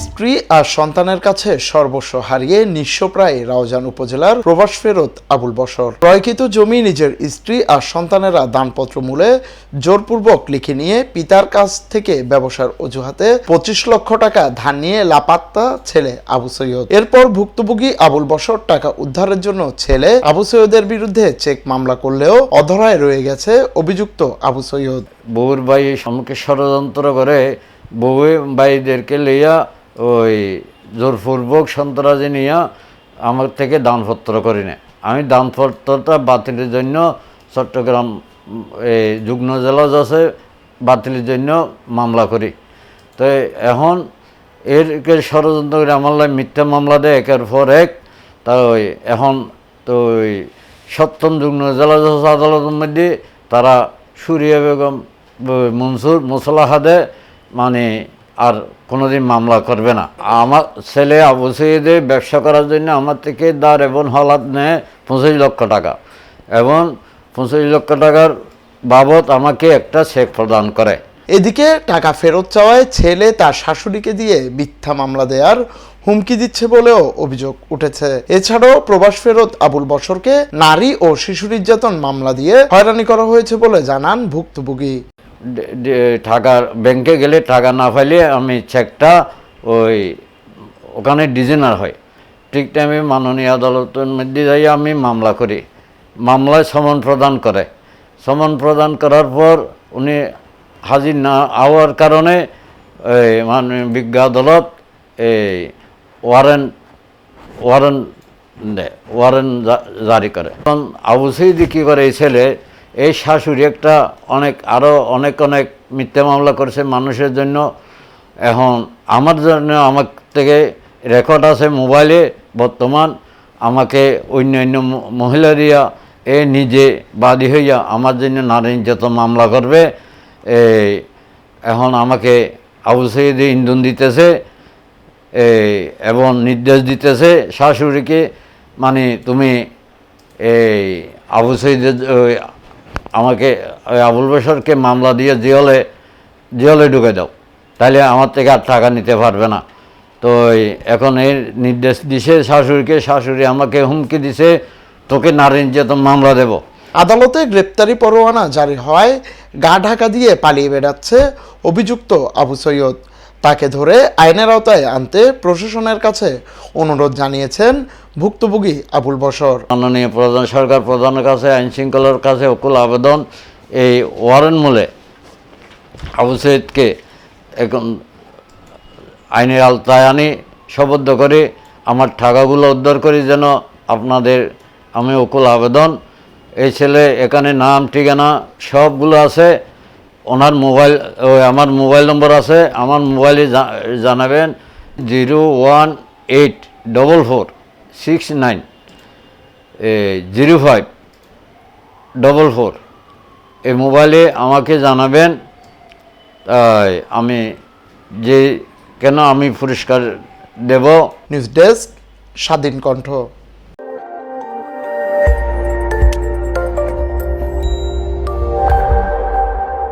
স্ত্রী আর সন্তানের কাছে সর্বস্ব হারিয়ে নিঃস্বপ্রায় রাউজান উপজেলার প্রবাস ফেরত আবুল বসর ক্রয়কৃত জমি নিজের স্ত্রী আর সন্তানেরা দানপত্র মূলে জোরপূর্বক লিখে নিয়ে পিতার কাছ থেকে ব্যবসার অজুহাতে পঁচিশ লক্ষ টাকা ধার নিয়ে লাপাত্তা ছেলে আবু সৈয়দ। এরপর ভুক্তভোগী আবুল বসর টাকা উদ্ধারের জন্য ছেলে আবু সৈয়দের বিরুদ্ধে চেক মামলা করলেও অধরায় রয়ে গেছে অভিযুক্ত আবু সৈয়দ। বউর ভাই সম্মুখে ষড়যন্ত্র করে বউ ভাইদেরকে লইয়া ওই জোরপূর্বক সন্ত্রাসী নিয়া আমার থেকে দানপত্র করি না। আমি দানপত্রটা বাতিলের জন্য চট্টগ্রাম এই যুগ্ম জেলা আছে বাতিলের জন্য মামলা করি। তো এখন এর ষড়যন্ত্র করে আমার মিথ্যা মামলা দেয়, একের পর এক। তা ওই এখন তো ওই সপ্তম যুগ্ম জেলা জজ আদালতের মধ্যে তারা সুরিয়া বেগম মনসুর মোসলাহাদে মানে আর কোনোদিন মামলা করবে না। আমার ছেলে আবু সৈয়দে ব্যবসা করার জন্য আমার থেকে দার এবং হলাদ নেয় পঁচিশ লক্ষ টাকা। এবং পঁচিশ লক্ষ টাকার বাবদ আমাকে একটা চেক প্রদান করে। এদিকে টাকা ফেরত চাওয়ায় ছেলে তার শাশুড়িকে দিয়ে মিথ্যা মামলা দেওয়ার হুমকি দিচ্ছে বলেও অভিযোগ উঠেছে। এছাড়াও প্রবাস ফেরত আবুল বসরকে নারী ও শিশু নির্যাতন মামলা দিয়ে হয়রানি করা হয়েছে বলে জানান ভুক্তভোগী। টাকা ব্যাংকে গেলে টাকা না পাইলে আমি চেকটা ওই ওখানে ডিজাইনার হয়। ঠিক টাইমে মাননীয় আদালতের মধ্যে যাই আমি মামলা করি। মামলায় সমন প্রদান করে। সমন প্রদান করার পর উনি হাজির না হওয়ার কারণে এই মাননীয় বিজ্ঞ আদালত এই ওয়ারেন্ট ওয়ারেন্ট দেয় ওয়ারেন্ট জারি করে। এখন আবু সৈদি কী করে এই ছেলে এই শাশুড়ি একটা অনেক আরও অনেক অনেক মিথ্যা মামলা করেছে মানুষের জন্য। এখন আমার জন্য আমার থেকে রেকর্ড আছে মোবাইলে বর্তমান আমাকে অন্য অন্য ম- মহিলা দিয়া এ নিজে বাদী হইয়া আমার জন্য নারী নির্যাতন মামলা করবে। এই এখন আমাকে আবু সৈদি ইন্ধন দিতেছে এই এবং নির্দেশ দিতেছে শাশুড়িকে মানে তুমি, এই, আবু ওই আমাকে আবুল বসরকে মামলা দিয়ে জিয়লে জিয়লে ঢুকে দাও। তাহলে আমার থেকে আর টাকা নিতে পারবে না। তো এখন এই নির্দেশ দিছে শাশুড়িকে, শাশুড়ি আমাকে হুমকি দিছে, তোকে নারী নির্যাতন মামলা দেব। আদালতে গ্রেপ্তারি পরোয়ানা জারি হয় গা ঢাকা দিয়ে পালিয়ে বেড়াচ্ছে অভিযুক্ত আবু সৈয়দ। তাকে ধরে আইনের আওতায় আনতে প্রশাসনের কাছে অনুরোধ জানিয়েছেন ভুক্তভোগী আবুল বসর মাননীয় প্রধান সরকার প্রধানের কাছে, আইন শৃঙ্খলার কাছে অকুল আবেদন এই ওয়ারেন মূলে আবু সৈয়দকে এখন আইনের আওতায় আনি শবদ্ধ করে আমার টাকাগুলো উদ্ধার করি যেন আপনাদের আমি অকুল আবেদন। এই ছেলে এখানে নাম, ঠিকানা সবগুলো আছে। ওনার মোবাইল আমার মোবাইল নম্বর আছে, আমার মোবাইলে জানাবেন zero one eight double four six nine zero five double four. এই মোবাইলে আমাকে জানাবেন আমি যে, কেন আমি পুরস্কার দেব? নিউজ ডেস্ক, স্বাধীন কণ্ঠ।